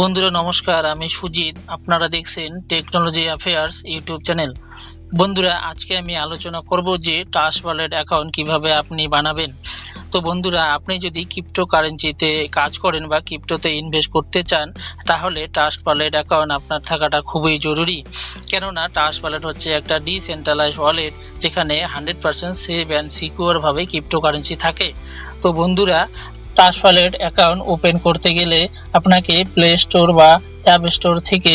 বন্ধুরা, নমস্কার, আমি সুজিত। আপনারা দেখছেন টেকনোলজি অ্যাফেয়ার্স ইউটিউব চ্যানেল। বন্ধুরা, আজকে আমি আলোচনা করব যে টাস ওয়ালেট অ্যাকাউন্ট কীভাবে আপনি বানাবেন। তো বন্ধুরা, আপনি যদি ক্রিপ্টো কারেন্সিতে কাজ করেন বা ক্রিপ্টোতে ইনভেস্ট করতে চান, তাহলে টাস্ক ওয়ালেট অ্যাকাউন্ট আপনার থাকাটা খুবই জরুরি। কেননা টাস্ক ওয়ালেট হচ্ছে একটা ডিসেন্ট্রালাইজ ওয়ালেট যেখানে হান্ড্রেড পার্সেন্ট সেভ অ্যান্ড সিকিউরভাবে ক্রিপ্টো কারেন্সি থাকে। তো বন্ধুরা টাচ ওয়ালেট অ্যাকাউন্ট ওপেন করতে গেলে আপনাকে প্লে স্টোর বা অ্যাপ স্টোর থেকে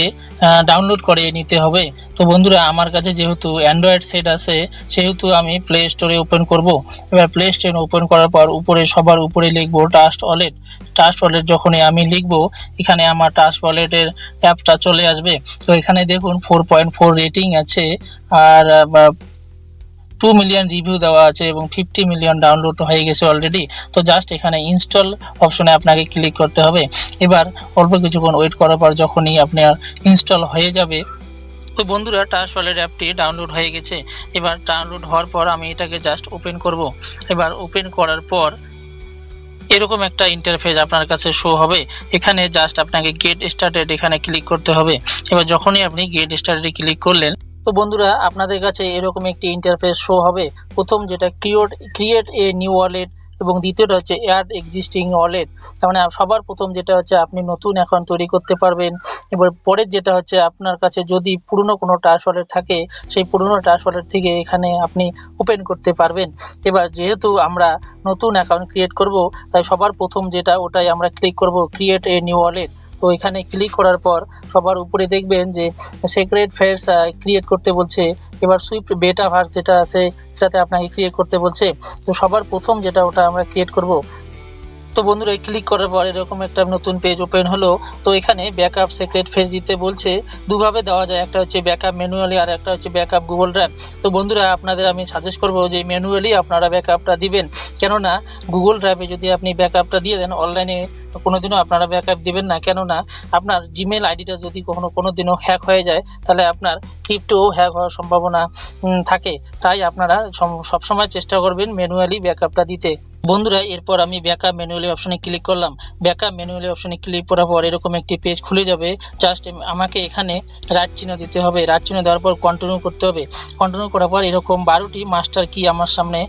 ডাউনলোড করে নিতে হবে। তো বন্ধুরা, আমার কাছে যেহেতু অ্যান্ড্রয়েড সেট আছে, সেহেতু আমি প্লে স্টোরে ওপেন করব। এবার প্লে স্টোরে ওপেন করার পর উপরে, সবার উপরে লিখব টাস্ট ওয়ালেট টাস্ট ওয়ালেট যখনই আমি লিখব, এখানে আমার টাস্ট ওয়ালেটের অ্যাপটা চলে আসবে। তো এখানে দেখুন ফোর পয়েন্ট ফোর রেটিং আছে, আর টু মিলিয়ন রিভিউ দেওয়া আছে এবং ফিফটি মিলিয়ন ডাউনলোড হয়ে গেছে অলরেডি তো জাস্ট এখানে ইনস্টল অপশনে আপনাকে ক্লিক করতে হবে। এবার অল্প কিছুক্ষণ ওয়েট করার পর যখনই আপনার ইনস্টল হয়ে যাবে, তো বন্ধুরা টাচ ওয়ালেট অ্যাপটি ডাউনলোড হয়ে গেছে। এবার ডাউনলোড হওয়ার পর আমি এটাকে জাস্ট ওপেন করব। এবার ওপেন করার পর এরকম একটা ইন্টারফেস আপনার কাছে শো হবে। এখানে জাস্ট আপনাকে গেট স্টার্টেড এখানে ক্লিক করতে হবে। এবার যখনই আপনি গেট স্টার্টেডে ক্লিক করলেন তো বন্ধুরা, আপনাদের কাছে এরকম একটি ইন্টারফেস শো হবে। প্রথম যেটা create create a new wallet এবং দ্বিতীয়টা হচ্ছে অ্যাড এক্সিস্টিং ওয়ালেট তার মানে সবার প্রথম যেটা হচ্ছে আপনি নতুন অ্যাকাউন্ট তৈরি করতে পারবেন। এবার পরের যেটা হচ্ছে আপনার কাছে যদি পুরনো কোনো টাচ ওয়ালেট থাকে, সেই পুরনো টাচ ওয়ালেট থেকে এখানে আপনি ওপেন করতে পারবেন। এবার যেহেতু আমরা নতুন অ্যাকাউন্ট ক্রিয়েট করব, তাই সবার প্রথম যেটা, ওটাই আমরা ক্লিক করব ক্রিয়েট এ নিউ ওয়ালেট তো এখানে ক্লিক করার পর সবার উপরে দেখবেন যে সেক্রেট ফেস ক্রিয়েট করতে বলছে। এবার সুইফট বেটা ভার্স যেটা আছে, সেটাতে আপনাকে ক্রিয়েট করতে বলছে। তো সবার প্রথম যেটা ওটা আমরা ক্রিয়েট করব তো বন্ধুরা এই ক্লিক করার পর এরকম একটা নতুন পেজ ওপেন হলো। তো এখানে ব্যাকআপ সেক্রেট ফেস দিতে বলছে। দুভাবে দেওয়া যায়। একটা হচ্ছে ব্যাকআপ ম্যানুয়ালি আর একটা হচ্ছে ব্যাকআপ গুগল ড্রাইভ তো বন্ধুরা আপনাদের আমি সাজেস্ট করব যে ম্যানুয়ালি আপনারা ব্যাকআপটা দিবেন। কেননা গুগল ড্রাইভে যদি আপনি ব্যাকআপটা দিয়ে দেন অনলাইনে কোনোদিনও আপনারা ব্যাকআপ দিবেন না। কেননা আপনার জিমেল আইডিটা যদি কখনো কোনো দিনও হ্যাক হয়ে যায়, তাহলে আপনার ক্রিপ্টো হ্যাক হওয়ার সম্ভাবনা থাকে। তাই আপনারা সম- সবসময় চেষ্টা করবেন ম্যানুয়ালি ব্যাকআপটা দিতে। বন্ধুরা, এরপর আমি ব্যাকআপ ম্যানুয়ালি অপশনে ক্লিক করলাম। ব্যাকআপ ম্যানুয়ালি অপশনে ক্লিক করার পর এরকম একটি পেজ খুলে যাবে। জাস্ট আমাকে এখানে রাইট চিহ্ন দিতে হবে। রাইট চিহ্ন দেওয়ার পর কন্টিনিউ করতে হবে। কন্টিনিউ করার পর এরকম বারোটি মাস্টার কি আমার সামনে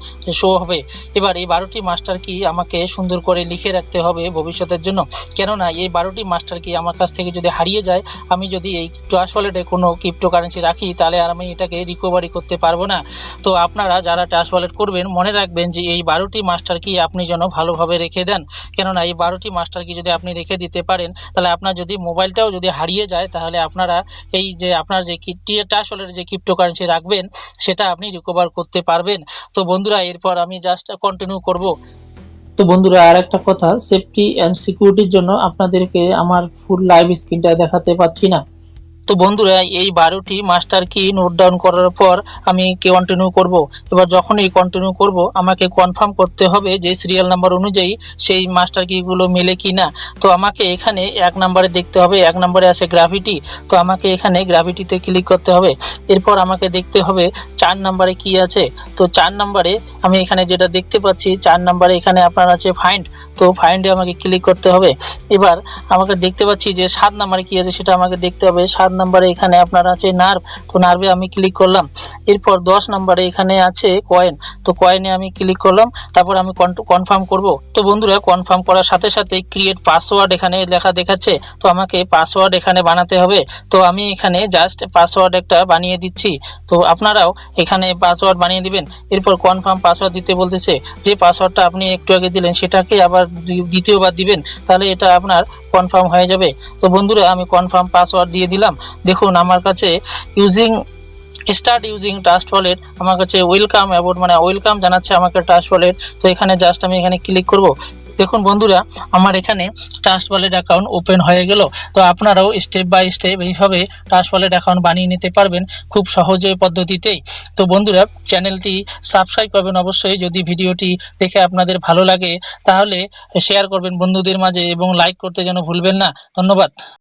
শো হবে। এবার এই বারোটি মাস্টার কি আমাকে সুন্দর করে লিখে রাখতে হবে ভবিষ্যতের জন্য। কেননা, এই বারোটি মাস্টার কি আমার কাছ থেকে যদি হারিয়ে যায়, আমি যদি এই ট্রাস্ট ওয়ালেটে কোনো ক্রিপ্টো কারেন্সি রাখি, তাহলে আর আমি এটাকে রিকভারি করতে পারব না। তো আপনারা যারা ট্রাস্ট ওয়ালেট করবেন, মনে রাখবেন যে এই বারোটি মাস্টার কি আপনি যেন ভালোভাবে রেখে দেন? কেননা এই বারোটি মাস্টার কি যদি আপনি রেখে দিতে পারেন, তাহলে আপনার যদি মোবাইলটাও যদি হারিয়ে যায়, তাহলে আপনারা এই যে আপনার যে ট্রাস্ট ওয়ালেটে যে ক্রিপ্টো কারেন্সি রাখবেন, সেটা আপনি রিকভার করতে পারবেন। তো বন্ধুরা, এরপর আমি জাস্ট কন্টিনিউ করব। তো বন্ধুরা আর একটা কথা সেফটি অ্যান্ড সিকিউরিটির জন্য আপনাদেরকে আমার ফুল লাইভ স্ক্রিনটা দেখাতে পাচ্ছি না। তো বন্ধুরা, এই বারোটি মাস্টার কি নোট ডাউন করার পর আমি কন্টিনিউ করব? এবার যখনই কন্টিনিউ করব, আমাকে কনফার্ম করতে হবে যে সিরিয়াল নাম্বার অনুযায়ী সেই মাস্টার কিগুলো মেলে কি না তো আমাকে এখানে এক নম্বরে দেখতে হবে, এক নম্বরে আছে গ্রাভিটি তো আমাকে এখানে গ্রাভিটিতে ক্লিক করতে হবে। এরপর আমাকে দেখতে হবে চার নম্বরে কি আছে। তো চার নম্বরে আমি এখানে যেটা দেখতে পাচ্ছি, চার নম্বরে এখানে আপনার আছে ফাইন্ড তো ফাইন্ডে আমাকে ক্লিক করতে হবে। এবার আমাকে দেখতে পাচ্ছি যে সাত নম্বরে কি আছে সেটা আমাকে দেখতে হবে। সাত নম্বরে এখানে আপনার আছে নার্ভ তো নার্ভে আমি ক্লিক করলাম। এরপর দশ নম্বরে এখানে আছে কয়েন তো কয়েনে আমি ক্লিক করলাম, তারপর আমি কনফার্ম করব। তো বন্ধুরা কনফার্ম করার সাথে সাথে ক্রিয়েট পাসওয়ার্ড এখানে লেখা দেখাচ্ছে, তো আমাকে পাসওয়ার্ড এখানে বানাতে হবে। তো আমি এখানে জাস্ট পাসওয়ার্ড একটা বানিয়ে দিচ্ছি। তো আপনারাও এখানে পাসওয়ার্ড বানিয়ে দিবেন। এরপর কনফার্ম পাসওয়ার্ড দিতে বলতেছে, যে পাসওয়ার্ডটা আপনি একটু আগে দিলেন, সেটাকে আবার দ্বিতীয়বার দিবেন, তাহলে এটা আপনার কনফার্ম হয়ে যাবে। তো বন্ধুরা, আমি কনফার্ম পাসওয়ার্ড দিয়ে দিলাম। দেখুন, আমার কাছে using start using trust wallet আমার কাছে ওয়েলকাম অ্যাবাউট মানে ওয়েলকাম জানাচ্ছে আমাকে ট্রাস্ট ওয়ালেট তো এখানে জাস্ট আমি এখানে ক্লিক করব। দেখুন বন্ধুরা, আমার এখানে ট্রাস্ট ওয়ালেট অ্যাকাউন্ট ওপেন হয়ে গেল। তো আপনারাও স্টেপ বাই স্টেপ এইভাবে ট্রাস্ট ওয়ালেট অ্যাকাউন্ট বানিয়ে নিতে পারবেন খুব সহজে পদ্ধতিতেই। তো বন্ধুরা, চ্যানেলটি সাবস্ক্রাইব করবেন অবশ্যই। যদি ভিডিওটি দেখে আপনাদের ভালো লাগে, তাহলে শেয়ার করবেন বন্ধুদের মাঝে এবং লাইক করতে যেন ভুলবেন না। ধন্যবাদ।